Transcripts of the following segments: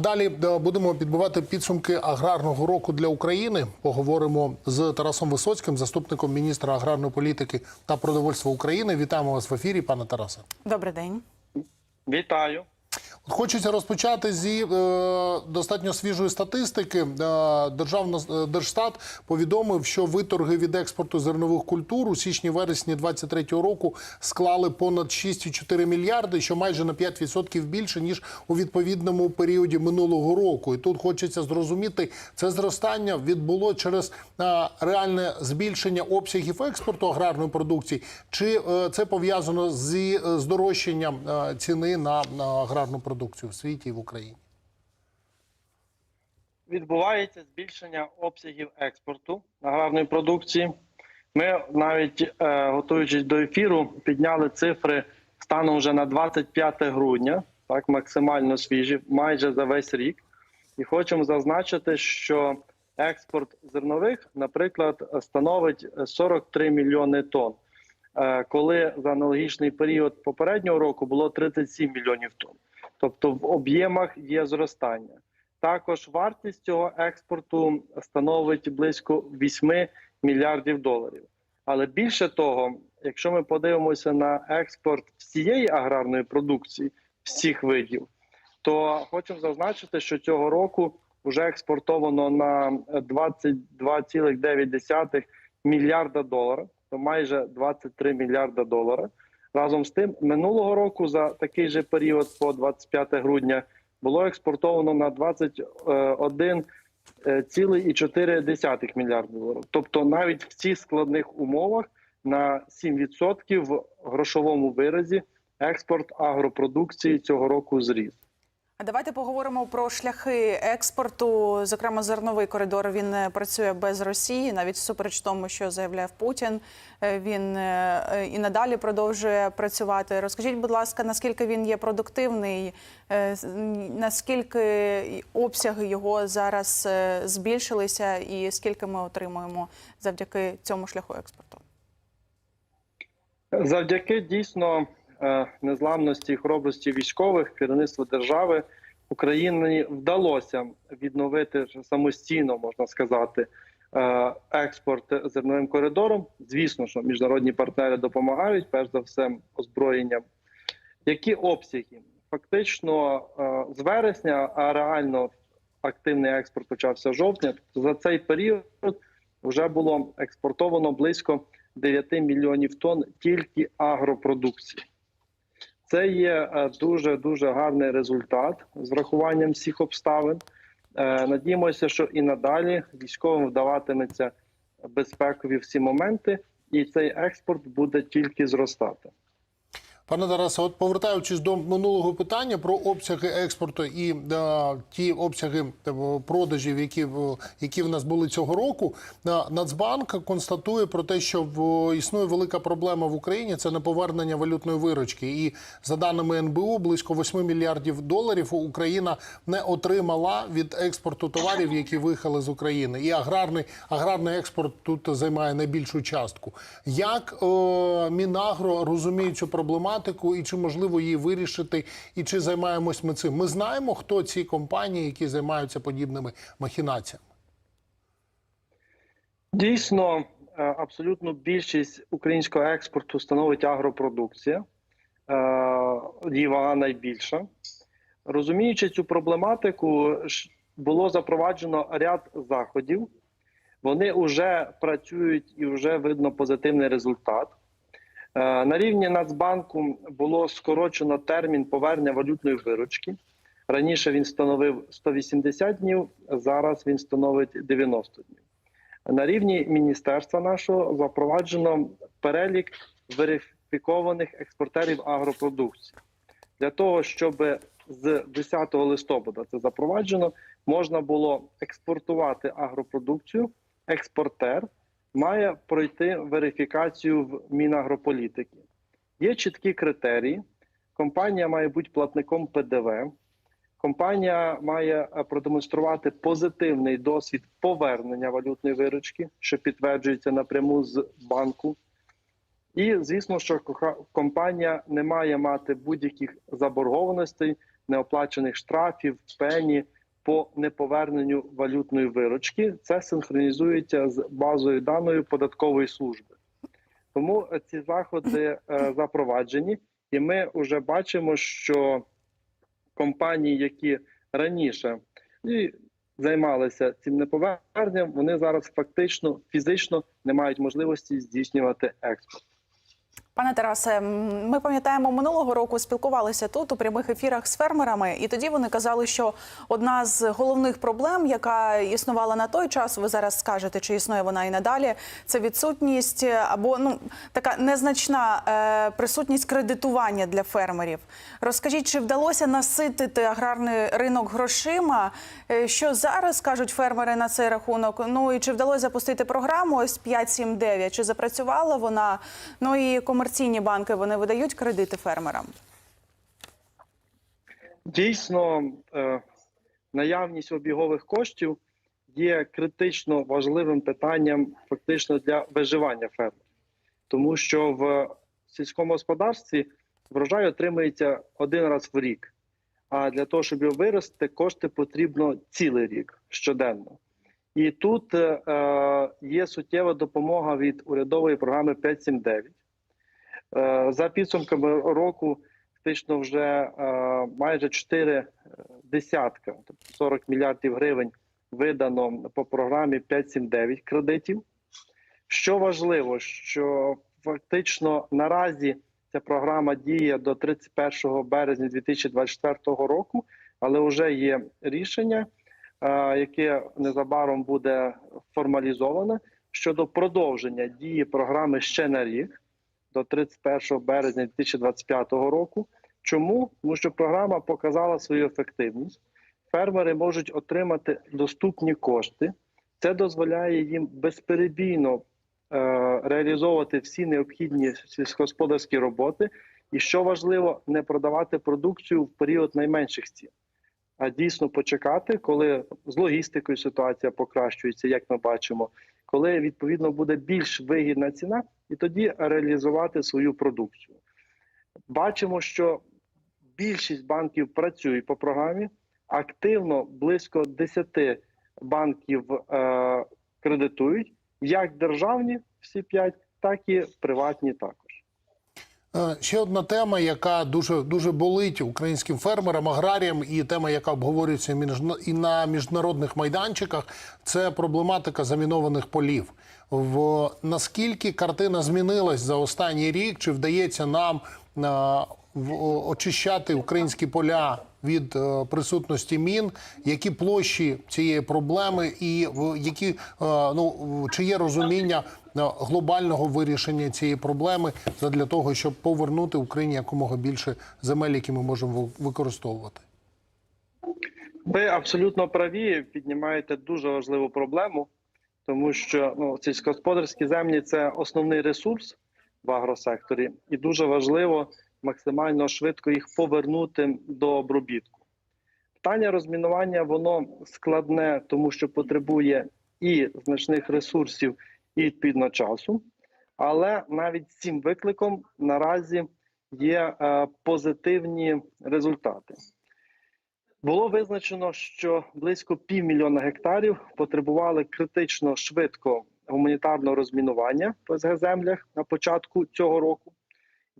Далі е, будемо підбивати підсумки аграрного року для України. Поговоримо з Тарасом Висоцьким, заступником міністра аграрної політики та продовольства України. Вітаємо вас в ефірі, пане Тарасе. Добрий день. Вітаю. Хочеться розпочати зі е, достатньо свіжої статистики. Е, Державна е, Держстат повідомив, що виторги від експорту зернових культур у січні-вересні 2023 року склали понад 6,4 мільярди, що майже на 5% більше ніж у відповідному періоді минулого року. І тут хочеться зрозуміти, це зростання відбуло через е, реальне збільшення обсягів експорту аграрної продукції, чи е, це пов'язано зі е, здорожчанням е, ціни на, на аграрну продукцію в світі і в Україні? Відбувається збільшення обсягів експорту аграрної продукції. Ми навіть е, готуючись до ефіру, підняли цифри станом вже на 25 грудня, так максимально свіжі, майже за весь рік. І хочемо зазначити, що експорт зернових, наприклад, становить 43 мільйони тонн, е, коли за аналогічний період попереднього року було 37 мільйонів тонн. Тобто в об'ємах є зростання. Також вартість цього експорту становить близько 8 мільярдів доларів. Але більше того, якщо ми подивимося на експорт всієї аграрної продукції, всіх видів, то хочемо зазначити, що цього року вже експортовано на 22,9 мільярда доларів, то майже 23 мільярда доларів. Разом з тим, минулого року за такий же період, по 25 грудня, було експортовано на 21,4 мільярда доларів. Тобто, навіть в цих складних умовах на 7% в грошовому виразі експорт агропродукції цього року зріс. Давайте поговоримо про шляхи експорту. Зокрема, зерновий коридор він е, працює без Росії, навіть всупереч тому, що заявляв Путін. Е, Він е, і надалі продовжує працювати. Розкажіть, будь ласка, наскільки він є продуктивний, наскільки обсяги його зараз збільшилися, і скільки ми отримуємо завдяки цьому шляху експорту? Завдяки дійсно незламності і хоробрості військових керівництва держави Україні вдалося відновити самостійно, можна сказати, е, експорт зерновим коридором. Звісно, що міжнародні партнери допомагають, перш за все, озброєнням. Які обсяги? Фактично е, з вересня, а реально активний експорт почався жовтня. За цей період вже було експортовано близько 9 мільйонів тонн тільки агропродукції. Це є е, дуже дуже гарний результат з врахуванням всіх обставин. Е, Надіємося, що і надалі військовим вдаватиметься безпекові всі моменти, і цей експорт буде тільки зростати. Пане Тарасе, от повертаючись до минулого питання про обсяги експорту і е, ті обсяги е, продажів, які які в нас були цього року, е, Нацбанк констатує про те, що в існує велика проблема в Україні це неповернення валютної виручки. І за даними НБУ, близько 8 мільярдів доларів Україна не отримала від експорту товарів, які виїхали з України. І аграрний аграрний експорт тут займає найбільшу частку. Як е, Мінагро розуміє цю проблематику, і чи можливо її вирішити, і чи займаємось ми цим? Ми знаємо, хто ці компанії, які займаються подібними махінаціями. Дійсно, е, абсолютно більшість українського експорту становить агропродукція. Е, Її вага найбільша. Розуміючи цю проблематику, було запроваджено ряд заходів. Вони вже працюють і вже видно позитивний результат. Е, На рівні Нацбанку було скорочено термін повернення валютної виручки. Раніше він становив 180 днів, зараз він становить 90 днів. На рівні міністерства нашого запроваджено перелік верифікованих експортерів агропродукції для того, щоб з 10 листопада це запроваджено, можна було експортувати агропродукцію. Експортер має пройти верифікацію в Мінагрополітики. Є чіткі критерії. Компанія має бути платником ПДВ. Компанія має е, продемонструвати позитивний досвід повернення валютної виручки, що підтверджується напряму з банку. І звісно, що компанія не має мати будь-яких заборгованостей неоплачених штрафів, пені по неповерненню валютної виручки. Це синхронізується з базою даної податкової служби. Тому е, ці заходи е, запроваджені, і ми вже бачимо, що компанії, які раніше і займалися цим неповерненням, вони зараз фактично фізично не мають можливості здійснювати експорт. Пане Тарасе, ми пам'ятаємо минулого року спілкувалися тут у прямих ефірах з фермерами, і тоді вони казали, що одна з головних проблем, яка існувала на той час, ви зараз скажете, чи існує вона і надалі, це відсутність е, або ну така незначна е, присутність кредитування для фермерів. Розкажіть, чи вдалося наситити аграрний ринок грошима? Е, Що зараз кажуть фермери на цей рахунок? Ну і чи вдалося запустити програму ось 579? Чи запрацювала вона? Ну і комерційні банки вони видають кредити фермерам. Дійсно, е, наявність обігових коштів є критично важливим питанням фактично для виживання фермерів, тому що в сільському господарстві врожай отримується один раз в рік. А для того, щоб його вирости, кошти потрібно цілий рік щоденно. І тут е, е, є суттєва допомога від урядової програми 579. Е, за підсумками року фактично вже е, майже 4 десятка, тобто 40 мільярдів гривень видано по програмі 579 кредитів. Що важливо, що фактично наразі ця програма діє до 31 березня 2024 року, але вже є рішення, е, яке незабаром буде формалізоване щодо продовження дії програми ще на рік до 31 березня 2025 року. Чому? Тому що програма показала свою ефективність. Фермери можуть отримати доступні кошти. Це дозволяє їм безперебійно е, реалізовувати всі необхідні сільськогосподарські роботи. І що важливо, не продавати продукцію в період найменших цін, а дійсно почекати, коли з логістикою ситуація покращується, як ми бачимо, коли відповідно буде більш вигідна ціна, і тоді реалізувати свою продукцію. Бачимо, що більшість банків працюють по програмі. Активно близько 10 банків е, кредитують, як державні всі 5, так і приватні також. Е, Ще одна тема, яка дуже дуже болить українським фермерам, аграріям, і тема, яка обговорюється і на міжнародних майданчиках, це проблематика замінованих полів. В наскільки картина змінилась за останній рік? Чи вдається нам е, очищати українські поля від е, присутності мін? Які площі цієї проблеми, і які е, ну чи є розуміння е, глобального вирішення цієї проблеми для того, щоб повернути Україні якомога більше земель, які ми можемо ви- використовувати? Ви абсолютно праві, піднімаєте дуже важливу проблему, тому що ну, сільськогосподарські землі це основний ресурс в агросекторі, і дуже важливо максимально швидко їх повернути до обробітку. Питання розмінування воно складне, тому що потребує і значних ресурсів, і відповідно часу. Але навіть цим викликом наразі є е, позитивні результати. Було визначено, що близько півмільйона гектарів потребували критично швидко гуманітарного розмінування в СГ землях на початку цього року.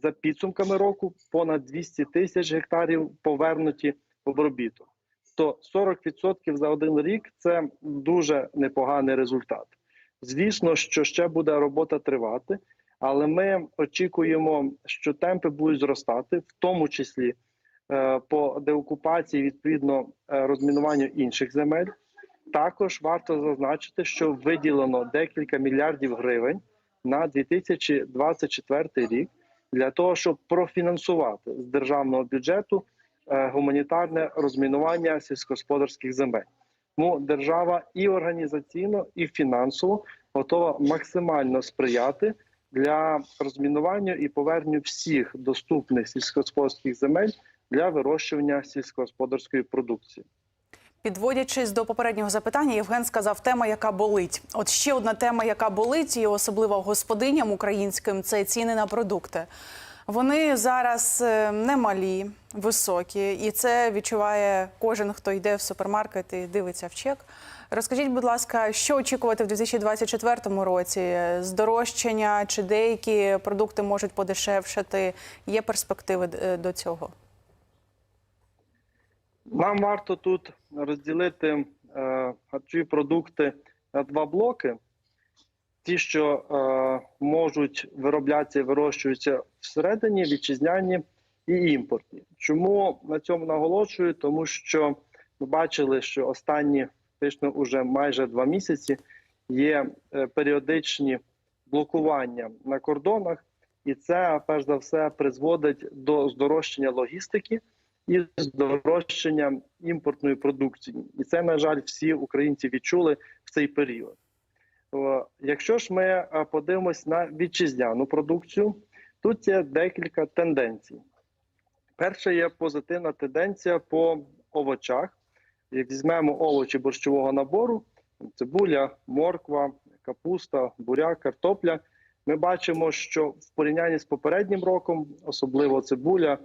За підсумками року понад 200 тисяч гектарів повернуті в обробіток. То 40% за один рік це дуже непоганий результат. Звісно, що ще буде робота тривати, але ми очікуємо, що темпи будуть зростати, в тому числі е, по деокупації, відповідно е, розмінуванню інших земель. Також варто зазначити, що виділено декілька мільярдів гривень на 2024 рік для того, щоб профінансувати з державного бюджету е, гуманітарне розмінування сільськогосподарських земель. Тому держава і організаційно, і фінансово готова максимально сприяти для розмінування і поверненню всіх доступних сільськогосподарських земель для вирощування сільськогосподарської продукції. Підводячись до попереднього запитання, Євген сказав тема, яка болить. От ще одна тема, яка болить, і особливо господиням українським, це ціни на продукти. Вони зараз е, немалі. високі, і це відчуває кожен, хто йде в супермаркет і дивиться в чек. Розкажіть, будь ласка, що очікувати в 2024 році? Здорожчання чи деякі продукти можуть подешевшати? Є перспективи е, до цього? Нам варто тут розділити е, харчові продукти на два блоки. Ті, що е, можуть вироблятися і вирощуються всередині, вітчизняні і імпортні. Чому на цьому наголошую? Тому що ми бачили, що останні фактично уже майже два місяці є е, періодичні блокування на кордонах, і це перш за все призводить до здорожчання логістики і здорожчання імпортної продукції. І це, на жаль, всі українці відчули в цей період. Якщо ж ми подивимось на вітчизняну продукцію, тут є декілька тенденцій. Перша є позитивна тенденція по овочах. Як візьмемо овочі борщового набору, цибуля, морква, капуста, буряк, картопля, ми бачимо, що в порівнянні з попереднім роком, особливо цибуля,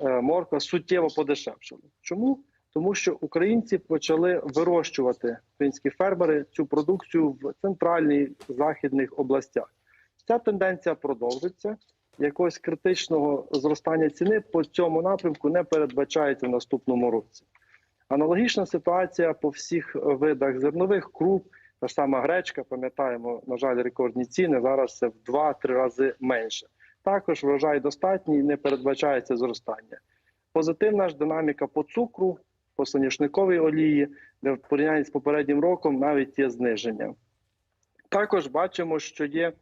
морква суттєво подешевшили. Чому? Тому що українці почали вирощувати українські фермери цю продукцію в центральних західних областях. Ця тенденція продовжиться. Якогось критичного зростання ціни по цьому напрямку не передбачається в наступному році. Аналогічна ситуація по всіх видах зернових круп, та ж сама гречка, пам'ятаємо, на жаль, рекордні ціни. Зараз це в 2-3 рази менше. Також врожай достатній, і не передбачається зростання. Позитивна ж динаміка по цукру, по соняшниковій олії, де в порівнянні з попереднім роком навіть є зниження. Також бачимо, що є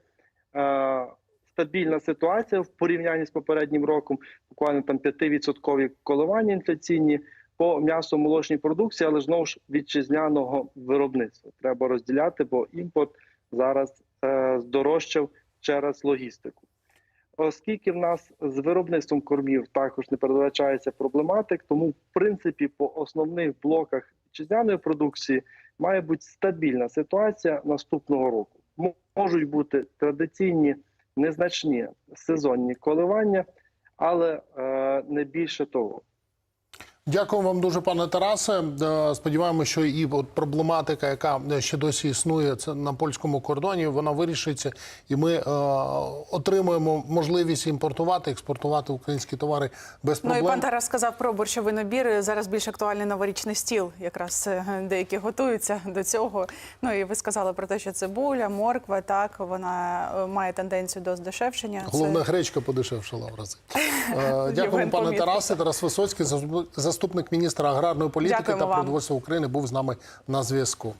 е, стабільна ситуація в порівнянні з попереднім роком, буквально там 5% коливання інфляційні по м'ясо-молочній продукції, але знову ж вітчизняного виробництва. Треба розділяти, бо імпорт зараз е, здорожчав через логістику. Оскільки в нас з виробництвом кормів також не передбачається проблематик, тому в принципі по основних блоках вітчизняної продукції має бути стабільна ситуація наступного року. Можуть бути традиційні незначні сезонні коливання, але е, не більше того. Дякую вам дуже, пане Тарасе. Е, Сподіваємося, що і от проблематика, яка ще досі існує, це на польському кордоні, вона вирішиться, і ми е, отримуємо можливість імпортувати, експортувати українські товари без Ну і пан Тарас сказав про борщовий набір. Зараз більш актуальний новорічний стіл. Якраз е, деякі готуються до цього. Ну і ви сказали про те, що цибуля, морква, так вона е, має тенденцію до здешевшення. Це- Головна гречка подешевшала в рази. Дякую, пане. Тарасе. Тарас Висоцький, заступник міністра аграрної політики Дякуємо та продовольства України, був з нами на зв'язку.